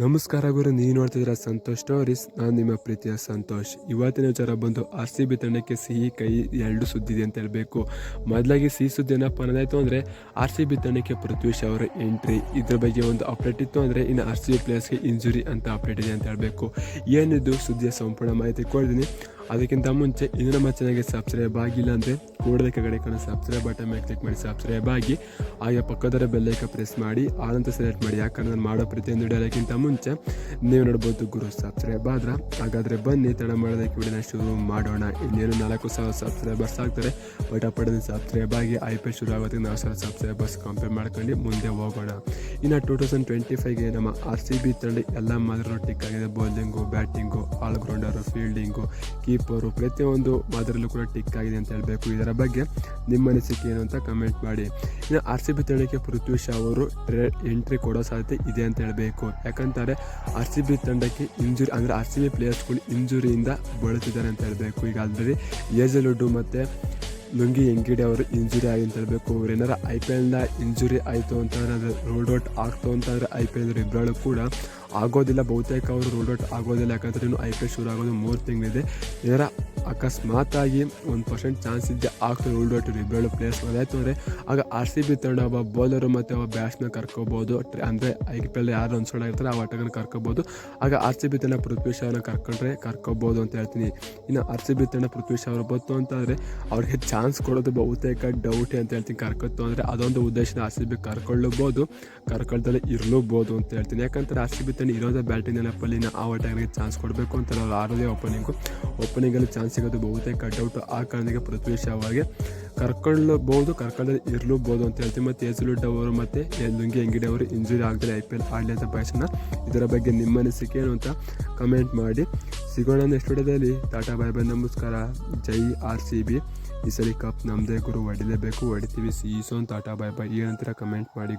ನಮಸ್ಕಾರ ಗುರು, ನೀವು ನೋಡ್ತಿದ್ದೀರಾ ಸಂತೋಷ್ ಸ್ಟೋರೀಸ್ ನಾನು ನಿಮ್ಮ ಪ್ರೀತಿಯ ಸಂತೋಷ್. ಇವತ್ತಿನ ವಿಚಾರ ಬಂದು ಆರ್ ಸಿ ಬಿ ತಂಡಕ್ಕೆ ಸಿಹಿ ಕೈ ಎರಡು ಸುದ್ದಿ ಇದೆ ಅಂತ ಹೇಳಬೇಕು. ಮೊದಲಾಗಿ ಸಿಹಿ ಸುದ್ದಿ ಏನಪ್ಪ ಅನ್ನೋದಾಯ್ತು ಅಂದರೆ, ಆರ್ ಸಿ ಬಿ ತಂಡಕ್ಕೆ ಪೃಥ್ವಿ ಶಾ ಅವರ ಎಂಟ್ರಿ ಇದ್ರ ಬಗ್ಗೆ ಒಂದು ಅಪ್ಡೇಟ್ ಇತ್ತು ಅಂದರೆ, ಇನ್ನು ಆರ್ ಸಿ ಬಿ ಪ್ಲೇಯರ್ಸ್ಗೆ ಇಂಜುರಿ ಅಂತ ಅಪ್ಡೇಟ್ ಇದೆ ಅಂತ ಹೇಳಬೇಕು. ಏನಿದ್ದು ಸುದ್ದಿಯ ಸಂಪೂರ್ಣ ಮಾಹಿತಿ ಕೊಡ್ತೀನಿ. ಅದಕ್ಕಿಂತ ಮುಂಚೆ ಇದು ನಮ್ಮ ಚೆನ್ನಾಗಿ ಸಬ್ಸ್ಕ್ರೈಬ್ ಆಗಿಲ್ಲ ಅಂದರೆ ಕೂಡಲೇ ಕಡೆ ಕಾಣೋ ಸಬ್ಸ್ಕ್ರೈಬ್ ಬಟನ್ ಮೇಲೆ ಕ್ಲಿಕ್ ಮಾಡಿ ಸಬ್ಸ್ಕ್ರೈಬ್ ಆಗಿ. ಹಾಗೆ ಪಕ್ಕದರ ಬೆಲ್ಲೈಕ ಪ್ರೆಸ್ ಮಾಡಿ, ಆನಂತ ಸೆಲೆಕ್ಟ್ ಮಾಡಿ. ಯಾಕಂದ್ರೆ ನಾನು ಮಾಡೋ ಪ್ರತಿಯೊಂದು ವಿಡಿಯೋಕ್ಕಿಂತ ಮುಂಚೆ ನೀವು ನೋಡ್ಬೋದು ಗುರು ಸಬ್ಸ್ಕ್ರೈಬ್ ಆದ್ರೆ. ಹಾಗಾದರೆ ಬನ್ನಿ ತಡ ಮಾಡೋದಕ್ಕೆ ವಿಡಿಯೋನ ಶುರು ಮಾಡೋಣ. ಇನ್ನೇನು ನಾಲ್ಕು ಸಾವಿರ ಸಬ್ಸ್ಕ್ರೈಬರ್ಸ್ ಆಗ್ತಾರೆ. ಬಟ್ ಪಡೆದ ಸಬ್ಸ್ಕ್ರೈಬ್ ಆಗಿ ಐ ಪಿ ಎಲ್ ಶುರು ಆಗೋದಕ್ಕೆ ನಾವು ಸಾವಿರ ಸಬ್ಸ್ಕ್ರೈಬರ್ಸ್ ಕಂಪೇರ್ ಮಾಡ್ಕೊಂಡು ಮುಂದೆ ಹೋಗೋಣ. ಇನ್ನು ಟೂ ತೌಸಂಡ್ ಟ್ವೆಂಟಿ ಫೈವ್ಗೆ ನಮ್ಮ ಆರ್ ಸಿ ಬಿ ತಂಡ ಎಲ್ಲ ಮಾದರಿ ಟಿಕ್ ಆಗಿದೆ bowling batting allrounder fielding keeper ಪ್ರತಿಯೊಂದು ಮಾದರಿಯಲ್ಲೂ ಕೂಡ ಟಿಕ್ ಆಗಿದೆ ಅಂತ ಹೇಳಬೇಕು. ಇದರ ಬಗ್ಗೆ ನಿಮ್ಮ ಅನಿಸಿಕೆ ಏನು ಅಂತ ಕಮೆಂಟ್ ಮಾಡಿ. ಇನ್ನು ಆರ್ ಸಿ ಬಿ ತಂಡಕ್ಕೆ ಪೃಥ್ವಿ ಶಾ ಅವರು ಟ್ರೇ ಎಂಟ್ರಿ ಕೊಡೋ ಸಾಧ್ಯತೆ ಇದೆ ಅಂತ ಹೇಳಬೇಕು. ಯಾಕಂತಾರೆ ಆರ್ ಸಿ ಬಿ ತಂಡಕ್ಕೆ ಇಂಜುರಿ ಅಂದರೆ ಆರ್ ಸಿ ಬಿ ಪ್ಲೇಯರ್ಸ್ಗಳು ಇಂಜುರಿಯಿಂದ ಬಳಲ್ತಿದ್ದಾರೆ ಅಂತ ಹೇಳಬೇಕು. ಈಗ ಆಲ್ರೆಡಿ ಏಜಲುಡ್ಡು ಮತ್ತು ಲುಂಗಿ ಎಂಗಿಡಿ ಅವರು ಇಂಜುರಿ ಆಗಿ ಅಂತ ಹೇಳಬೇಕು. ಅವ್ರು ಏನಾರ ಐ ಪಿ ಎಲ್ನ ಇಂಜುರಿ ಆಯಿತು ಅಂತಂದರೆ ಅದು ರೋಡ್ ಔಟ್ ಆಗ್ತು ಅಂತಂದರೆ ಐ ಪಿ ಎಲ್ ಇಬ್ಬರಳು ಕೂಡ ಆಗೋದಿಲ್ಲ. ಬಹುತೇಕ ಅವರು ರೋಡ್ ಔಟ್ ಆಗೋದಿಲ್ಲ. ಯಾಕಂದರೆ ಇನ್ನು ಐ ಪಿ ಎಲ್ ಶುರು ಆಗೋದು ಮೂರು ತಿಂಗಳಿದೆ. ಏನಾರ ಅಕಸ್ಮಾತಾಗಿ ಒಂದು ಪರ್ಸೆಂಟ್ ಚಾನ್ಸ್ ಇದ್ದೆ. ಆಗ್ತದೆ ಓಲ್ಡ್ ಔಟ್ ಇಬ್ಬರಳು ಪ್ಲೇಸ್ ಅದಾಯ್ತು ಅಂದರೆ ಆಗ ಆರ್ ಸಿ ಬಿ ತಂಡ ಒಬ್ಬ ಬೌಲರು ಮತ್ತು ಒಬ್ಬ ಬ್ಯಾಟ್ಸ್ಮನ್ ಕರ್ಕೋಬೋದು. ಅಂದರೆ ಐ ಪಿ ಎಲ್ ಯಾರು ಅನ್ಸೋಣ ಇರ್ತಾರೆ ಆ ಆಟಗಳನ್ನ ಕರ್ಕೋಬೋದು. ಆಗ ಆರ್ ಸಿ ಬಿ ತಂಡ ಪೃಥ್ವಿ ಶಾವನ್ನ ಕರ್ಕೊಂಡ್ರೆ ಕರ್ಕೋಬೋದು ಅಂತ ಹೇಳ್ತೀನಿ. ಇನ್ನು ಆರ್ ಸಿ ಬಿ ತಂಡ ಪೃಥ್ವಿ ಶಾ ಬಂತು ಅಂತಂದರೆ ಅವ್ರಿಗೆ ಚಾನ್ಸ್ ಕೊಡೋದು ಬಹುತೇಕ ಡೌಟೇ ಅಂತ ಹೇಳ್ತೀನಿ. ಕರ್ಕೊತ್ತು ಅಂದರೆ ಅದೊಂದು ಉದ್ದೇಶದ ಆರ್ ಸಿ ಬಿ ಕರ್ಕೊಳ್ಳಬೋದು ಕರ್ಕೊಳ್ದಲ್ಲೇ ಇರಲೂಬೋದು ಅಂತ ಹೇಳ್ತೀನಿ. ಯಾಕಂದರೆ ಆರ್ ಸಿ ಬಿ ತಂಡ ಇರೋದೇ ಬ್ಯಾಟಿಂಗ್ ನೆನಪಲ್ಲಿ ಆ ಆಟಗಳಿಗೆ ಚಾನ್ಸ್ ಕೊಡಬೇಕು ಅಂತ ಅವ್ರು ಆರೋದೇ ಓಪನಿಂಗು ಓಪನಿಂಗಲ್ಲಿ ಚಾನ್ಸ್ ಸಿಗೋದು ಬಹುತೇಕ ಡೌಟ್ ಆ ಕಾರಣಕ್ಕೆ ಪೃಥ್ವಿ ಕರ್ಕೊಳ್ಳಬಹುದು ಕರ್ಕೊಂಡು ಇರಲೂಬಹುದು ಅಂತ ಹೇಳ್ತೀವಿ. ಮತ್ತು ಯಜಲುಡ್ ಅವರು ಮತ್ತು ಲುಂಗಿ ಅಂಗಿಡಿ ಅವರು ಇಂಜುರಿ ಆಗದೆ ಐ ಪಿ ಎಲ್ ಆಡಲಿ ಅಂತ ಬಯಸೋಣ ಇದರ ಬಗ್ಗೆ ನಿಮ್ಮ ಅನಿಸಿಕೆ ಏನು ಅಂತ ಕಮೆಂಟ್ ಮಾಡಿ. ಸಿಗೋಣ ನೆಕ್ಸ್ಟ್ ವಿಡಿಯೋದಲ್ಲಿ ಟಾಟಾ ಬಾಯ್ ಬಾಯ್ ನಮಸ್ಕಾರ. ಜೈ ಆರ್ ಸಿ ಬಿ. ಈ ಸರಿ ಕಪ್ ನಮ್ಮದೇ ಗುರು ಹೊಡಿಲೇಬೇಕು ಹೊಡಿತೀವಿ ಸೀಸೋನ್ ಟಾಟಾ ಬಾಯ್ ಬಾಯ್ ಏನಂತೀರ ಕಮೆಂಟ್ ಮಾಡಿ